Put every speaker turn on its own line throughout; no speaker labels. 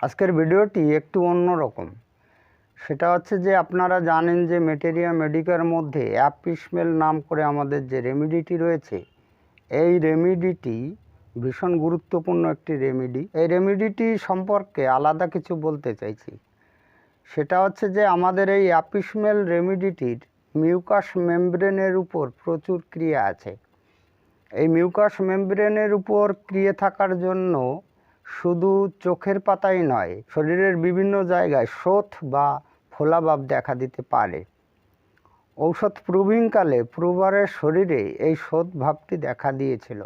আজকের ভিডিওটি একটু অন্যরকম। সেটা হচ্ছে যে আপনারা জানেন যে মেটেরিয়া মেডিকার মধ্যে অ্যাপিসমেল নাম করে আমাদের যে রেমিডিটি রয়েছে, এই রেমিডিটি ভীষণ গুরুত্বপূর্ণ একটি রেমিডি এই রেমিডিটি সম্পর্কে আলাদা কিছু বলতে চাইছি। সেটা হচ্ছে যে আমাদের এই অ্যাপিসমেল রেমিডিটির মিউকাস মেমব্রেনের উপর প্রচুর ক্রিয়া আছে। এই মিউকাস মেমব্রেনের উপর ক্রিয়ে থাকার জন্য শুধু চোখের পাতাই নয়, শরীরের বিভিন্ন জায়গায় শোথ বা ফোলাভাব দেখা দিতে পারে। ঔষধ প্রবীণকালে প্রবারের শরীরে এই শোধ ভাবটি দেখা দিয়েছিল।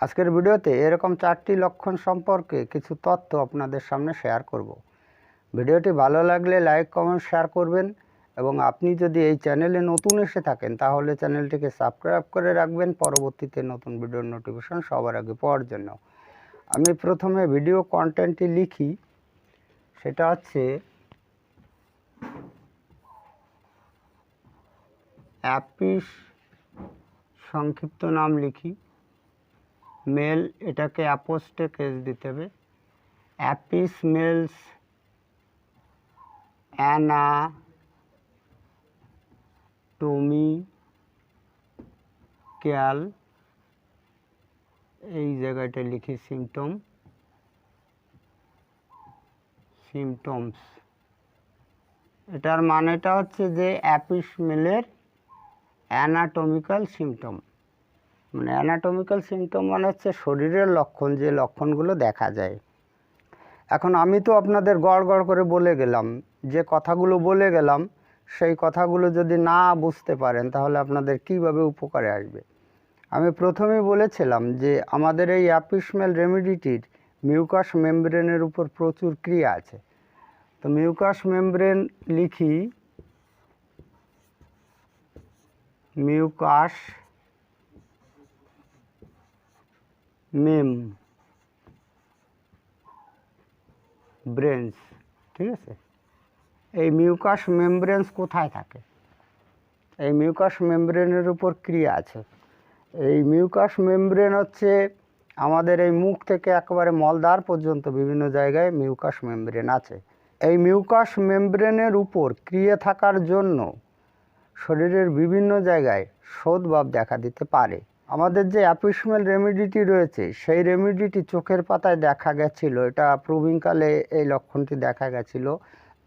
আজকের ভিডিওতে এরকম চারটি লক্ষণ সম্পর্কে কিছু তথ্য আপনাদের সামনে শেয়ার করব। ভিডিওটি ভালো লাগলে লাইক, কমেন্ট, শেয়ার করবেন এবং আপনি যদি এই চ্যানেলে নতুন এসে থাকেন, তাহলে চ্যানেলটিকে সাবস্ক্রাইব করে রাখবেন। পরবর্তীতে নতুন ভিডিওর নোটিফিকেশন সবার আগে পাওয়ার জন্য। আমি প্রথমে ভিডিও কন্টেন্টটি লিখি। সেটা হচ্ছে অ্যাপিস সংক্ষিপ্ত নাম লিখি। মেল এটাকে অ্যাপোস্টে কেস দিতে হবে। অ্যাপিস মেলস অ্যানা টমি ক্যাল এই জায়গাটা লিখি সিমটম সিমটমস এটার মানেটা হচ্ছে যে অ্যাপিস অ্যাপিসমেলের অ্যানাটমিক্যাল সিমটম মানে অ্যানাটমিক্যাল সিমটম মানে হচ্ছে শরীরের লক্ষণ, যে লক্ষণগুলো দেখা যায়। এখন আমি তো আপনাদের গড় গড় করে বলে গেলাম, যে কথাগুলো বলে গেলাম, সেই কথাগুলো যদি না বুঝতে পারেন, তাহলে আপনাদের কীভাবে উপকারে আসবে? আমি প্রথমেই বলেছিলাম যে আমাদের এই অ্যাপিসমেল রেমিডিটির মিউকাস মেমব্রেনের উপর প্রচুর ক্রিয়া আছে। তো মিউকাস মেমব্রেন লিখি, মিউকাস মেম ব্রেন্স, ঠিক আছে? এই মিউকাস মেমব্রেন্স কোথায় থাকে? এই মিউকাস মেমব্রেনের উপর ক্রিয়া আছে। এই মিউকাস মেমব্রেন হচ্ছে আমাদের এই মুখ থেকে একেবারে মলদ্বার পর্যন্ত বিভিন্ন জায়গায় মিউকাস মেমব্রেন আছে। এই মিউকাস মেমব্রেনের উপর ক্রিয়া থাকার জন্য শরীরের বিভিন্ন জায়গায় শোধভাব দেখা দিতে পারে। আমাদের যে অ্যাপিসমেল রেমিডিটি রয়েছে, সেই রেমিডিটি চোখের পাতায় দেখা গেছিল। এটা প্রবীণকালে এই লক্ষণটি দেখা গেছিল।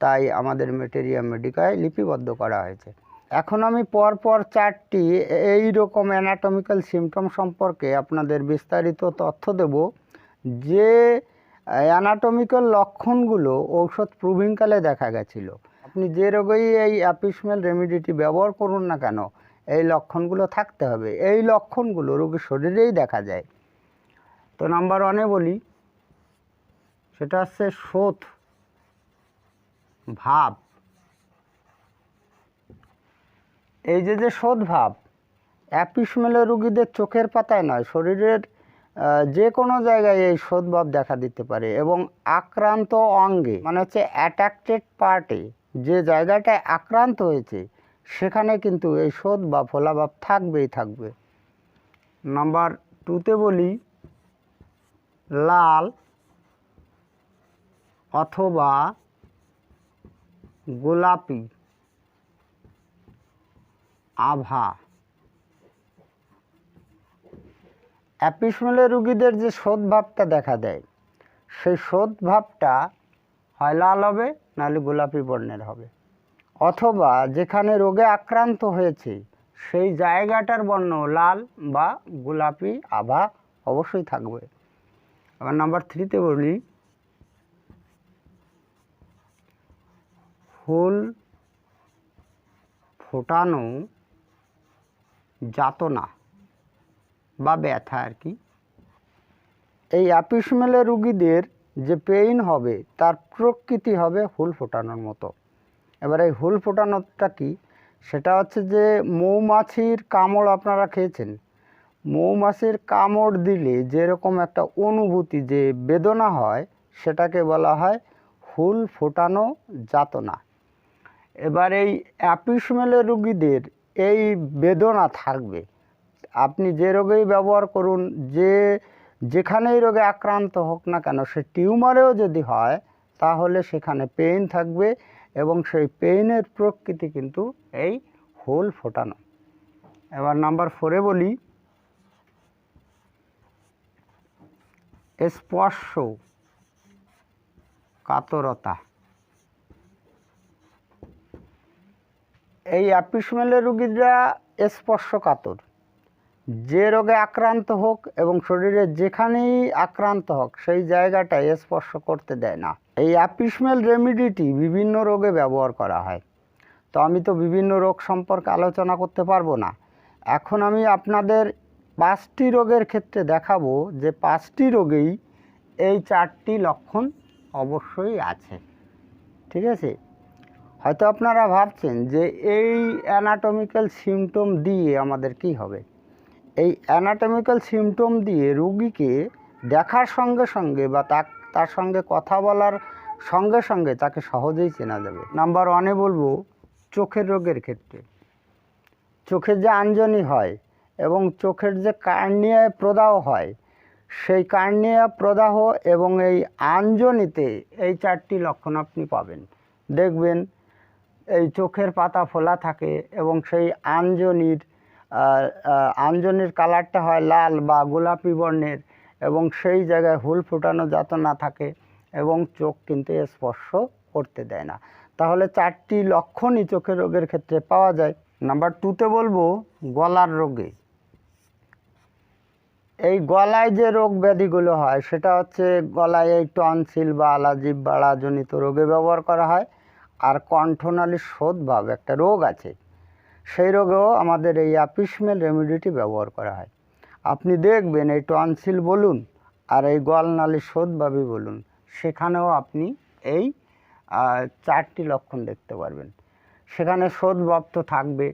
তাই আমাদের মেটেরিয়া মেডিকায় লিপিবদ্ধ করা হয়েছে। এখন আমি পরপর চারটি এই রকম অ্যানাটমিক্যাল সিমটম সম্পর্কে আপনাদের বিস্তারিত তথ্য দেব। যে অ্যানাটমিক্যাল লক্ষণগুলো ঔষধ প্রবীণকালে দেখা গেছিল। আপনি যে রোগেই এই অ্যাপিসমেল রেমিডিটি ব্যবহার করুন না কেন, এই লক্ষণগুলো থাকতে হবে। এই লক্ষণগুলো রোগীর শরীরেই দেখা যায়। তো নাম্বার ওয়ানে বলি, সেটা হচ্ছে শোথ, ভাব। এই যে যে শোধ ভাব অ্যাপিসমেলের রুগীদের চোখের পাতায় নয়, শরীরের যে কোনো জায়গায় এই শোধভাব দেখা দিতে পারে এবং আক্রান্ত অঙ্গে মানে হচ্ছে অ্যাট্যাক্টেড পার্টে, যে জায়গাটায় আক্রান্ত হয়েছে, সেখানে কিন্তু এই শোধ বা ফোলাভাব থাকবেই থাকবে। নাম্বার টুতে বলি, লাল অথবা গোলাপি। আভা। অ্যাপিসমেলের রুগীদের যে ভাবটা দেখা দেয়, সেই ভাবটা হয় লাল হবে, নাহলে গোলাপি বর্ণের হবে। অথবা যেখানে রোগে আক্রান্ত হয়েছে, সেই জায়গাটার বর্ণ লাল বা গোলাপি আভা অবশ্যই থাকবে। আবার নাম্বার থ্রিতে বলি, ফুল ফোটানো যাতনা বা ব্যথা আর কি। এই অ্যাপিসমেলের রুগীদের যে পেইন হবে, তার প্রকৃতি হবে হুল ফোটানোর মতো। এবার এই হুল ফোটানোটা কি? সেটা হচ্ছে যে মৌমাছির কামড় আপনারা খেয়েছেন। মৌমাছির কামড় দিলে যেরকম একটা অনুভূতি, যে বেদনা হয়, সেটাকে বলা হয় হুল ফোটানো যাতনা। এবার এই অ্যাপিসমেলের রুগীদের এই বেদনা থাকবে। আপনি যে রোগেই ব্যবহার করুন, যে, যেখানেই রোগে আক্রান্ত হোক না কেন, সে টিউমারেও যদি হয়, তাহলে সেখানে পেইন থাকবে এবং সেই পেইনের প্রকৃতি কিন্তু এই হোল ফোটানো। এবার নাম্বার ফোরে বলি। স্পর্শ, কাতরতা। এই অ্যাপিসমেলের রুগীরা স্পর্শ কাতর যে রোগে আক্রান্ত হোক এবং শরীরে যেখানেই আক্রান্ত হোক, সেই জায়গাটায় স্পর্শ করতে দেয় না। এই অ্যাপিসমেল রেমিডিটি বিভিন্ন রোগে ব্যবহার করা হয়। তো আমি তো বিভিন্ন রোগ সম্পর্কে আলোচনা করতে পারব না। এখন আমি আপনাদের পাঁচটি রোগের ক্ষেত্রে দেখাবো যে পাঁচটি রোগেই এই চারটি লক্ষণ অবশ্যই আছে। ঠিক আছে? হয়তো আপনারা ভাবছেন যে এই অ্যানাটমিক্যাল সিমটম দিয়ে আমাদের কি হবে? এই অ্যানাটমিক্যাল সিমটম দিয়ে রুগীকে দেখার সঙ্গে সঙ্গে বা তার সঙ্গে কথা বলার সঙ্গে সঙ্গে তাকে সহজেই চেনা যাবে। নাম্বার ওয়ানে বলব, চোখের রোগের ক্ষেত্রে। চোখের যে আঞ্জনি হয় এবং চোখের যে কার্নিয়ায় প্রদাহ হয়, সেই কার্নিয়া প্রদাহ এবং এই আঞ্জনিতে এই চারটি লক্ষণ আপনি পাবেন। দেখবেন এই চোখের পাতা ফোলা থাকে এবং সেই আঞ্জনির আঞ্জনির কালারটা হয় লাল বা গোলাপি বর্ণের এবং সেই জায়গায় হুল ফোটানো যাতে না থাকে এবং চোখ কিন্তু স্পর্শ করতে দেয় না। তাহলে চারটি লক্ষণই চোখের রোগের ক্ষেত্রে পাওয়া যায়। নাম্বার টুতে বলব গলার রোগে। এই গলায় যে রোগ ব্যাধিগুলো হয়, সেটা হচ্ছে গলায় এই টনসিল বা আলাজিব, বাড়াজনিত রোগে ব্যবহার করা হয়। আর কণ্ঠনালীর শোধভাব একটা রোগ আছে। সেই রোগেও আমাদের এই অ্যাপিসমেল রেমিডিটি ব্যবহার করা হয়। আপনি দেখবেন এই টনসিল বলুন আর এই গলনালীর শোধভাবই বলুন, সেখানেও আপনি এই চারটি লক্ষণ দেখতে পারবেন। সেখানে শোধভাব তো থাকবে,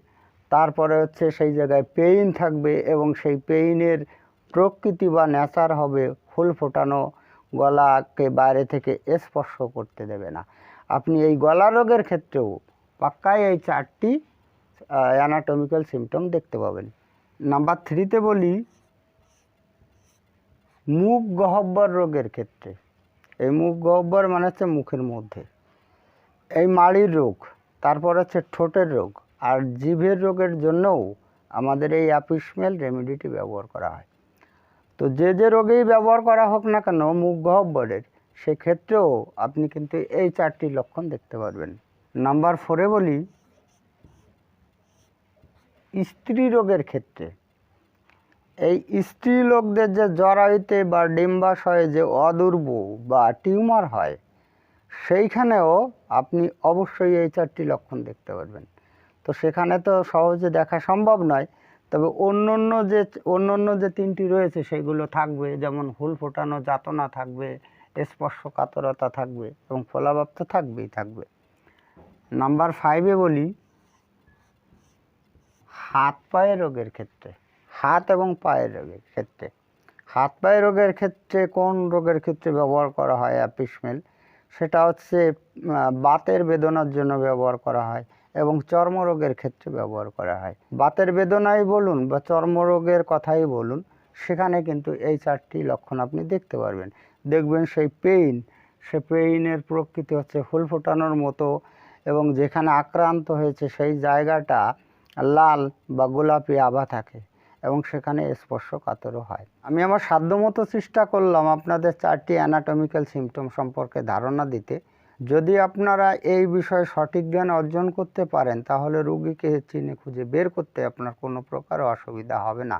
তারপরে হচ্ছে সেই জায়গায় পেইন থাকবে এবং সেই পেইনের প্রকৃতি বা নেচার হবে, ফুল ফোটানো গলাকে বাইরে থেকে স্পর্শ করতে দেবে না। আপনি এই গলা রোগের ক্ষেত্রেও পাক্কায় এই চারটি অ্যানাটমিক্যাল সিমটম দেখতে পাবেন। নাম্বার থ্রিতে বলি, মুখ গহব্বর রোগের ক্ষেত্রে। এই মুখ গহ্বর মানে হচ্ছে মুখের মধ্যে। এই মাড়ির রোগ, তারপর হচ্ছে ঠোঁটের রোগ, আর জিভের রোগের জন্যও আমাদের এই অ্যাপিসমেল রেমিডিটি ব্যবহার করা হয়। তো যে যে রোগেই ব্যবহার করা হোক না কেন, মুখ গহ্বরের সেক্ষেত্রেও আপনি কিন্তু এই চারটি লক্ষণ দেখতে পারবেন। নাম্বার ফোরে বলি, স্ত্রী রোগের ক্ষেত্রে। এই স্ত্রী লোকদের যে জরায়ুতে বা ডিম্বাশয়ে যে অদূর্ব বা টিউমার হয়, সেইখানেও আপনি অবশ্যই এই চারটি লক্ষণ দেখতে পারবেন। তো সেখানে তো সহজে দেখা সম্ভব নয়, তবে অন্য অন্য যে অন্য অন্য যে তিনটি রয়েছে, সেগুলো থাকবে। যেমন হুল ফোটানো, যাতনা থাকবে স্পর্শ কাতরতা থাকবে এবং ফলাভাব তো থাকবেই থাকবে। নাম্বার ফাইভে বলি, হাত পায়ের রোগের ক্ষেত্রে, হাত এবং পায়ের রোগের ক্ষেত্রে। হাত পায়ের রোগের ক্ষেত্রে কোন রোগের ক্ষেত্রে ব্যবহার করা হয় অ্যাপিসমেল সেটা হচ্ছে বাতের বেদনার জন্য ব্যবহার করা হয় এবং চর্মরোগের ক্ষেত্রে ব্যবহার করা হয়। বাতের বেদনাই বলুন বা চর্মরোগের কথাই বলুন, সেখানে কিন্তু এই চারটি লক্ষণ আপনি দেখতে পারবেন। দেখবেন সেই পেইন, সে পেইনের প্রকৃতি হচ্ছে ফুল ফোটানোর মতো এবং যেখানে আক্রান্ত হয়েছে সেই জায়গাটা লাল বা গোলাপি আভা থাকে এবং সেখানে স্পর্শ কাতরও হয়। আমি আমার সাধ্যমতো চেষ্টা করলাম আপনাদের চারটি অ্যানাটমিক্যাল সিমটম সম্পর্কে ধারণা দিতে। যদি আপনারা এই বিষয়ে সঠিক জ্ঞান অর্জন করতে পারেন, তাহলে রুগীকে চিনে খুঁজে বের করতে আপনার কোনো প্রকার অসুবিধা হবে না।